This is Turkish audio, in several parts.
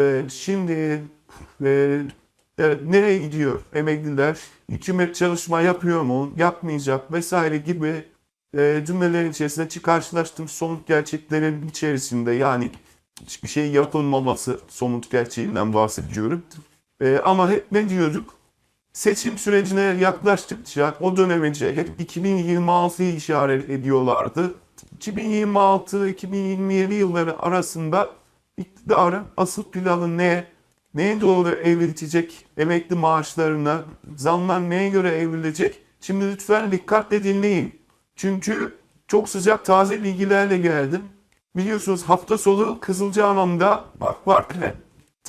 Ve şimdi e, evet, nereye gidiyor emekliler? Hükümet çalışma yapıyor mu? Yapmayacak vesaire gibi e, cümlelerin içerisinde karşılaştığım somut gerçeklerin içerisinde yani hiçbir şey yapılmaması somut gerçeğinden bahsediyorum. E, ama hep ne diyorduk? Seçim sürecine yaklaştıkça o dönemece hep 2026'yı işaret ediyorlardı. 2026-2027 yılları arasında iktidarın asıl planı ne? Neye doğru evrilecek? Emekli maaşlarına, zamlar neye göre evrilecek? Şimdi lütfen dikkatle dinleyin. Çünkü çok sıcak taze bilgilerle geldim. Biliyorsunuz hafta sonu Kızılcahamam'da bak var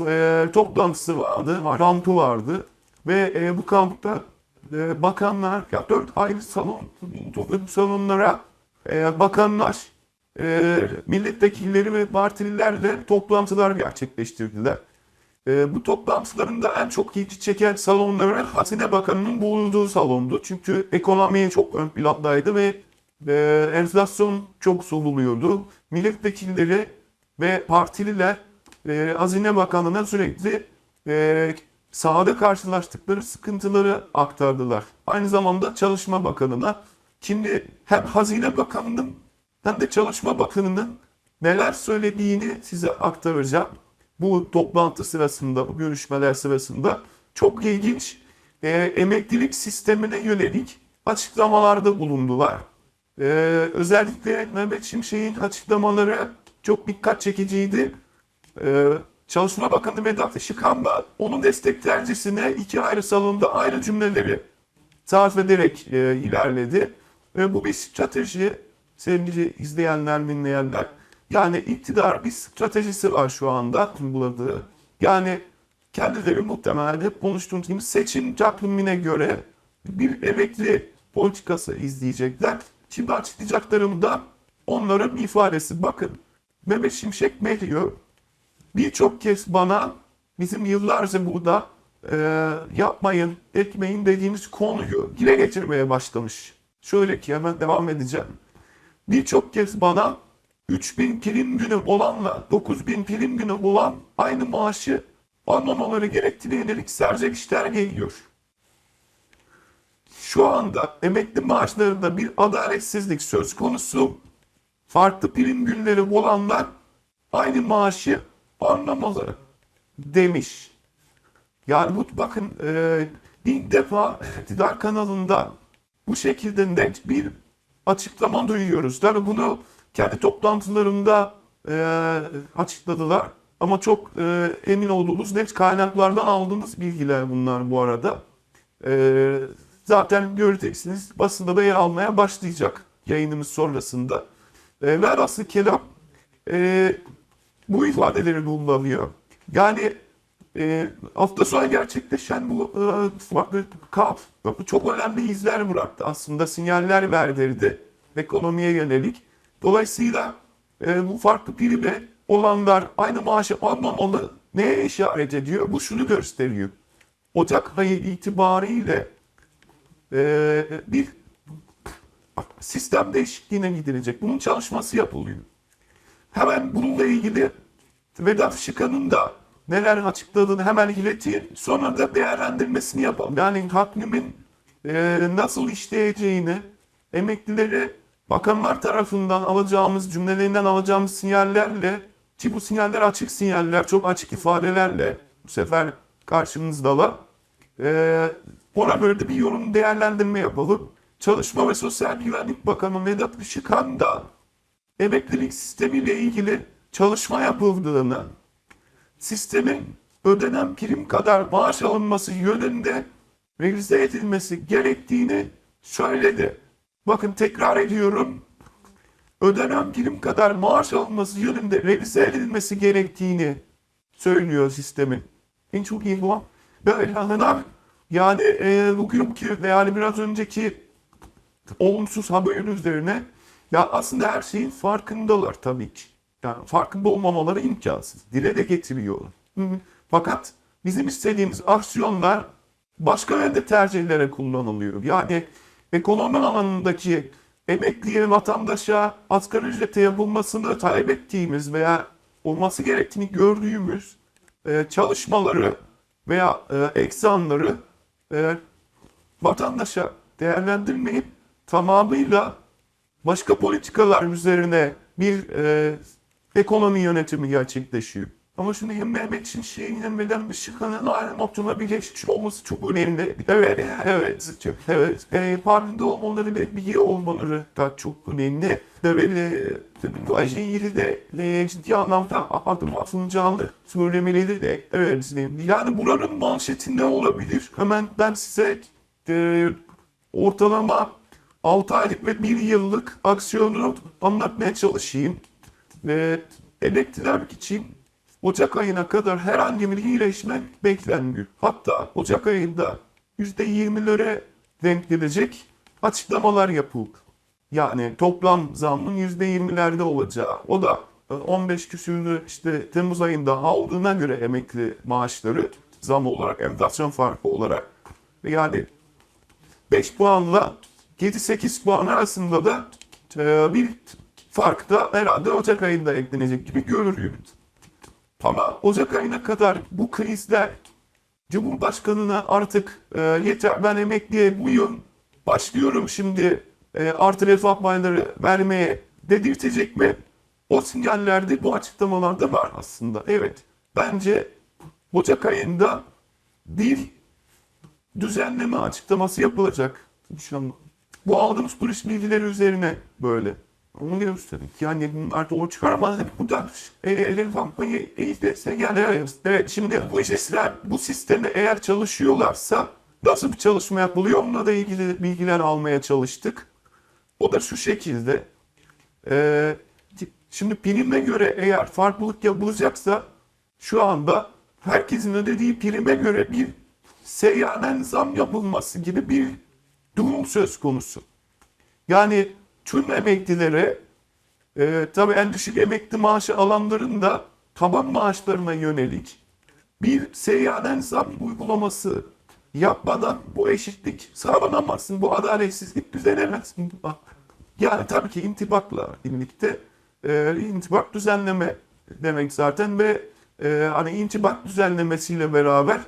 e, toplantısı vardı, kampı vardı. Ve e, bu kampta e, bakanlar, ya dört ayrı salon, toplum salonlara e, bakanlar, e, milletvekilleri ve partililerle toplantılar gerçekleştirdiler. E, bu toplantılarında en çok ilgi çeken salonların Hazine Bakanı'nın bulunduğu salondu. Çünkü ekonomi çok ön plandaydı ve e, enflasyon çok soruluyordu. Milletvekilleri ve partililer e, Hazine Bakanı'na sürekli e, sahada karşılaştıkları sıkıntıları aktardılar. Aynı zamanda Çalışma Bakanı'na şimdi hem Hazine Bakanı'nın hem de Çalışma Bakanı'nın neler söylediğini size aktaracağım. Bu toplantı sırasında, bu görüşmeler sırasında çok ilginç e, emeklilik sistemine yönelik açıklamalarda bulundular. E, özellikle Mehmet Şimşek'in açıklamaları çok dikkat çekiciydi. Ee, Çalışma Bakanı Vedat Işıkhan da onun desteklercisine iki ayrı salonda ayrı cümleleri sarf ederek e, ilerledi. Ve bu bir strateji sevgili izleyenler, dinleyenler. Yani iktidar bir stratejisi var şu anda uyguladığı. Yani kendileri muhtemelen hep konuştuğumuz gibi seçim takvimine göre bir emekli politikası izleyecekler. Şimdi açıklayacaklarımda onların ifadesi. Bakın Mehmet Şimşek ne diyor? birçok kez bana bizim yıllarca burada e, yapmayın, etmeyin dediğimiz konuyu dile getirmeye başlamış. Şöyle ki hemen devam edeceğim. Birçok kez bana 3000 prim günü olanla 9000 prim günü olan aynı maaşı almamaları gerektiğine yönelik serzenişler geliyor. Şu anda emekli maaşlarında bir adaletsizlik söz konusu. Farklı prim günleri olanlar aynı maaşı anlamalı demiş. Bu bakın e, ilk defa iktidar kanalında bu şekilde net bir açıklama duyuyoruz. Tabii bunu kendi toplantılarında e, açıkladılar. Ama çok e, emin olduğumuz net kaynaklardan aldığımız bilgiler bunlar bu arada. E, zaten göreceksiniz basında da yer almaya başlayacak yayınımız sonrasında. E, velhasıl kelam e, bu ifadeleri kullanıyor. Yani e, hafta sonu gerçekleşen bu e, kap çok önemli izler bıraktı aslında sinyaller verdirdi ekonomiye yönelik. Dolayısıyla e, bu farklı prime olanlar aynı maaşı almamalı neye işaret ediyor? Bu şunu gösteriyor. Ocak ayı itibariyle e, bir sistem değişikliğine gidilecek. Bunun çalışması yapılıyor. Hemen bununla ilgili Vedat Şıkan'ın da neler açıkladığını hemen ileteyim. Sonra da değerlendirmesini yapalım. Yani takvimin e, nasıl işleyeceğini emeklileri bakanlar tarafından alacağımız cümlelerinden alacağımız sinyallerle ki bu sinyaller açık sinyaller, çok açık ifadelerle bu sefer karşımızdalar. E, ona böyle bir yorum değerlendirme yapalım. Çalışma ve Sosyal Güvenlik Bakanı Vedat Işıkhan da emeklilik sistemiyle ilgili çalışma yapıldığını, sistemin ödenen prim kadar maaş alınması yönünde revize edilmesi gerektiğini söyledi. Bakın tekrar ediyorum. Ödenen prim kadar maaş alınması yönünde revize edilmesi gerektiğini söylüyor sistemin. En çok iyi bu. Böyle anlar. Yani e, bugünkü ve yani biraz önceki olumsuz haberin üzerine ya aslında her şeyin farkındalar tabii ki. Yani farkında olmamaları imkansız. Dile de getiriyorlar. Hı. Fakat bizim istediğimiz aksiyonlar başka yönde tercihlere kullanılıyor. Yani ekonomi alanındaki emekliye, vatandaşa asgari ücrete yapılmasını talep ettiğimiz veya olması gerektiğini gördüğümüz e, çalışmaları veya e, eksanları e, vatandaşa değerlendirmeyip tamamıyla başka politikalar üzerine bir e, ekonomi yönetimi gerçekleşiyor. Ama şimdi Mehmet Şimşek'in ve Işık'ın aynı noktada birleşmiş olması çok önemli. Evet, evet, çok, evet. E, farkında olmaları ve bilgi olmaları da çok önemli. Ve böyle bu şeyi de e, ciddi anlamda adım atılacağını söylemeleri de evet. Yani buranın manşeti ne olabilir? Hemen ben size e, ortalama 6 aylık ve 1 yıllık aksiyonu anlatmaya çalışayım. Ve elektrik için Ocak ayına kadar herhangi bir iyileşme beklenmiyor. Hatta Ocak ayında %20'lere denk gelecek açıklamalar yapıldı. Yani toplam zamın %20'lerde olacağı. O da e, 15 küsürlü işte Temmuz ayında aldığına göre emekli maaşları zam olarak, enflasyon farkı olarak yani 5 puanla 7-8 puan arasında da e, bir fark da herhalde Ocak ayında eklenecek gibi görünüyor. Ama Ocak ayına kadar bu krizler Cumhurbaşkanına artık e, yeter ben emekliye bu başlıyorum şimdi e, artı refah payları vermeye dedirtecek mi? O sinyallerde bu açıklamalarda var aslında. Evet bence Ocak ayında bir düzenleme açıklaması yapılacak. İnşallah. Bu aldığımız polis bilgileri üzerine böyle. Onu gösterdik. Yani artık o çıkarmaz. Bu da e, elin kampanyayı eğitirse yani evet, evet şimdi bu işler bu sistemde eğer çalışıyorlarsa nasıl bir çalışma yapılıyor onunla da ilgili bilgiler almaya çalıştık. O da şu şekilde. E, şimdi prime göre eğer farklılık yapılacaksa şu anda herkesin ödediği prime göre bir seyyanen zam yapılması gibi bir durum söz konusu. Yani tüm emeklilere e, tabii en düşük emekli maaşı alanların da taban maaşlarına yönelik bir seyyanen zam uygulaması yapmadan bu eşitlik sağlanamazsın, bu adaletsizlik düzelemezsin. Yani tabii ki intibakla birlikte e, intibak düzenleme demek zaten ve e, hani intibak düzenlemesiyle beraber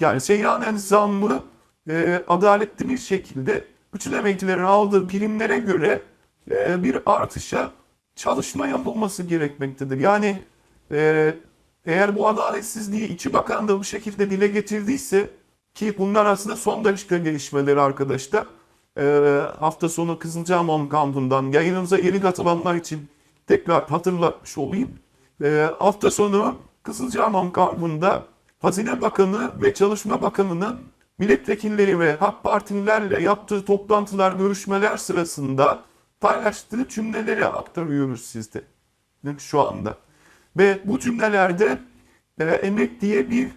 yani seyyanen zammı e, adaletli bir şekilde bütün emeklilerin aldığı primlere göre e, bir artışa çalışma yapılması gerekmektedir. Yani e, eğer bu adaletsizliği İçi Bakan da bu şekilde dile getirdiyse ki bunlar aslında son dakika gelişmeleri arkadaşlar. E, hafta sonu Kızılcahamam kampından yayınımıza yeni katılanlar için tekrar hatırlatmış olayım. Hafta sonu Kızılcahamam kampında Hazine Bakanı ve Çalışma Bakanı'nın milletvekilleri ve AK Partililerle yaptığı toplantılar, görüşmeler sırasında paylaştığı cümleleri aktarıyoruz sizde şu anda. Ve bu cümlelerde e, emekliye bir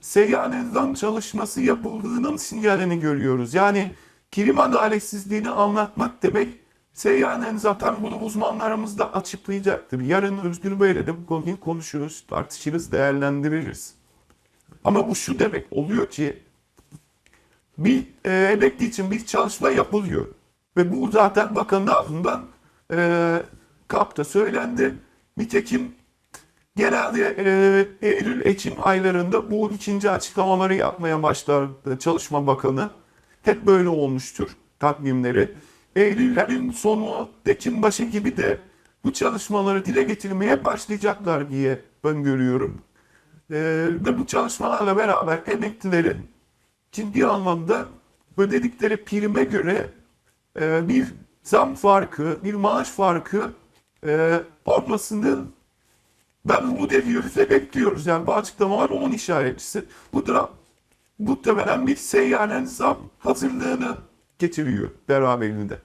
seyyanen zam çalışması yapıldığının sinyalini görüyoruz. Yani kilim adaletsizliğini anlatmak demek seyyanen zaten bunu uzmanlarımız da açıklayacaktır. Yarın Özgür Bey'le de bu konuyu konuşuruz, tartışırız, değerlendiririz. Ama bu şu demek oluyor ki bir e, emekli için bir çalışma yapılıyor. Ve bu zaten bakanın ağzından e, kapta söylendi. Nitekim genelde e, Eylül, Ekim aylarında bu ikinci açıklamaları yapmaya başlar Çalışma Bakanı. Hep böyle olmuştur takvimleri. Eylül ayın sonu, Ekim başı gibi de bu çalışmaları dile getirmeye başlayacaklar diye ben görüyorum. E, ve bu çalışmalarla beraber emeklilerin ciddi anlamda ödedikleri prime göre e, bir zam farkı, bir maaş farkı e, olmasını ben bu devriyoruz'a bekliyoruz. Yani bu açıklamalar onun işaretçisi. Bu da muhtemelen bir seyyanen zam hazırlığını getiriyor beraberinde.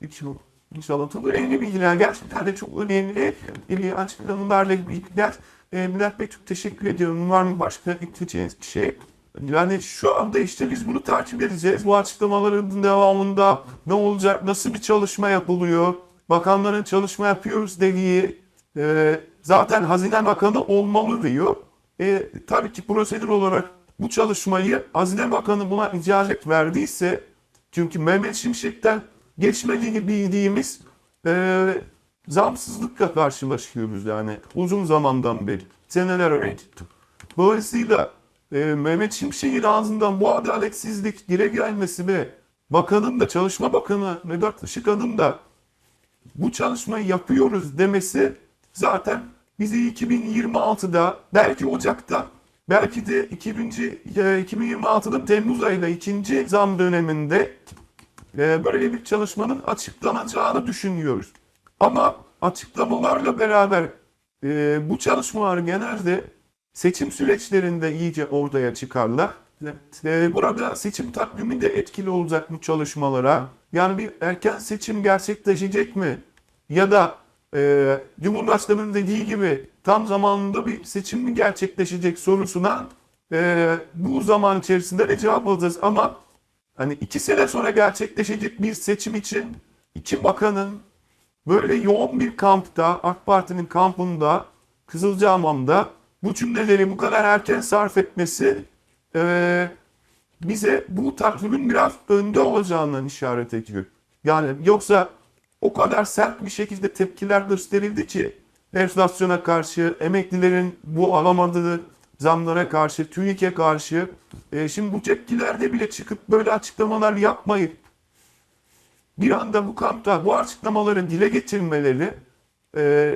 İnşallah. İnşallah çok önemli bilgiler. Gerçekten de çok önemli. İlgi açıklamalarla bilgiler. E, Bülent Bey çok teşekkür ediyorum. Var mı başka ekleyeceğiniz bir şey? Yani şu anda işte biz bunu takip edeceğiz. Bu açıklamaların devamında ne olacak, nasıl bir çalışma yapılıyor, bakanların çalışma yapıyoruz dediği e, zaten Hazine Bakanı olmalı diyor. E, tabii ki prosedür olarak bu çalışmayı Hazine Bakanı buna icazet verdiyse çünkü Mehmet Şimşek'ten geçmediğini bildiğimiz e, zamsızlıkla karşılaşıyoruz yani uzun zamandan beri. Seneler önce. Dolayısıyla e, Mehmet Şimşek'in ağzından bu adaletsizlik dile gelmesi ve bakanın da Çalışma Bakanı Vedat Işıkhan'ın da bu çalışmayı yapıyoruz demesi zaten bizi 2026'da belki Ocak'ta belki de 2000, e, 2026'nın Temmuz ayında ikinci zam döneminde e, böyle bir çalışmanın açıklanacağını düşünüyoruz. Ama açıklamalarla beraber e, bu çalışmalar genelde seçim süreçlerinde iyice ortaya çıkarlar. Burada seçim takvimi de etkili olacak bu çalışmalara. Yani bir erken seçim gerçekleşecek mi? Ya da e, Cumhurbaşkanı'nın dediği gibi tam zamanında bir seçim mi gerçekleşecek sorusuna e, bu zaman içerisinde de cevap alacağız. Ama hani iki sene sonra gerçekleşecek bir seçim için iki bakanın böyle yoğun bir kampta, AK Parti'nin kampında, Kızılcahamam'da bu cümleleri bu kadar erken sarf etmesi eee, bize bu takvimin biraz önde olacağından işaret ediyor. Yani yoksa o kadar sert bir şekilde tepkiler gösterildi ki enflasyona karşı, emeklilerin bu alamadığı zamlara karşı, TÜİK'e karşı e, şimdi bu tepkilerde bile çıkıp böyle açıklamalar yapmayıp bir anda bu kampta bu açıklamaların dile getirilmeleri e,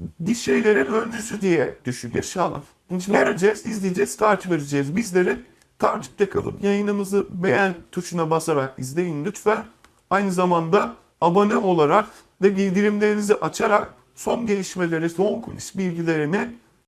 bir şeylerin öncüsü diye düşünüyor. İnşallah. Vereceğiz, izleyeceğiz, takip edeceğiz. Bizleri takipte kalın. Yayınımızı beğen tuşuna basarak izleyin lütfen. Aynı zamanda abone olarak ve bildirimlerinizi açarak son gelişmeleri, son kulis bilgilerini